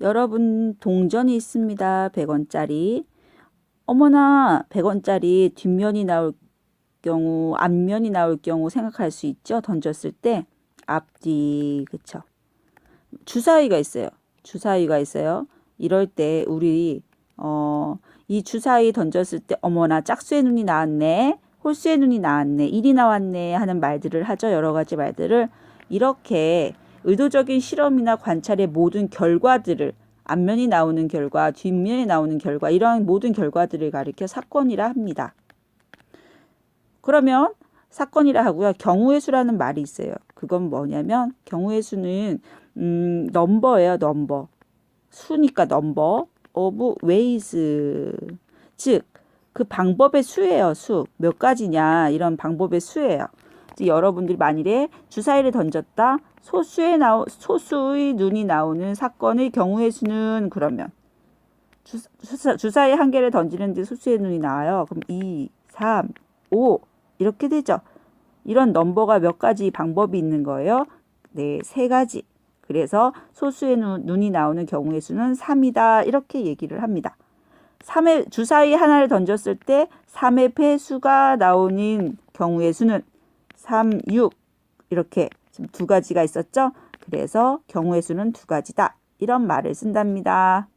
여러분 동전이 있습니다. 100원짜리. 어머나 100원짜리 뒷면이 나올 경우 앞면이 나올 경우 생각할 수 있죠. 던졌을 때 앞뒤 그쵸. 주사위가 있어요. 주사위가 있어요. 이럴 때 우리 어, 이 주사위 던졌을 때 어머나 짝수의 눈이 나왔네. 홀수의 눈이 나왔네. 일이 나왔네 하는 말들을 하죠. 여러 가지 말들을 이렇게 의도적인 실험이나 관찰의 모든 결과들을 앞면이 나오는 결과, 뒷면이 나오는 결과 이러한 모든 결과들을 가리켜 사건이라 합니다. 그러면 사건이라 하고요. 경우의 수라는 말이 있어요. 그건 뭐냐면 경우의 수는 음, 넘버예요. 넘버. 수니까 넘버 오브 웨이즈. 즉, 그 방법의 수예요. 수. 몇 가지냐. 이런 방법의 수예요. 여러분들이 만일에 주사위를 던졌다. 소수의 나오, 소수의 눈이 나오는 사건의 경우의 수는 그러면 주, 주사, 주사위 한 개를 던지는데 소수의 눈이 나와요. 그럼 2, 3, 5 이렇게 되죠. 이런 넘버가 몇 가지 방법이 있는 거예요. 네, 세 가지. 그래서 소수의 눈, 눈이 나오는 경우의 수는 3이다. 이렇게 얘기를 합니다. 3의 주사위 하나를 던졌을 때 3의 배수가 나오는 경우의 수는 3, 6 이렇게 지금 두 가지가 있었죠. 그래서 경우의 수는 두 가지다. 이런 말을 쓴답니다.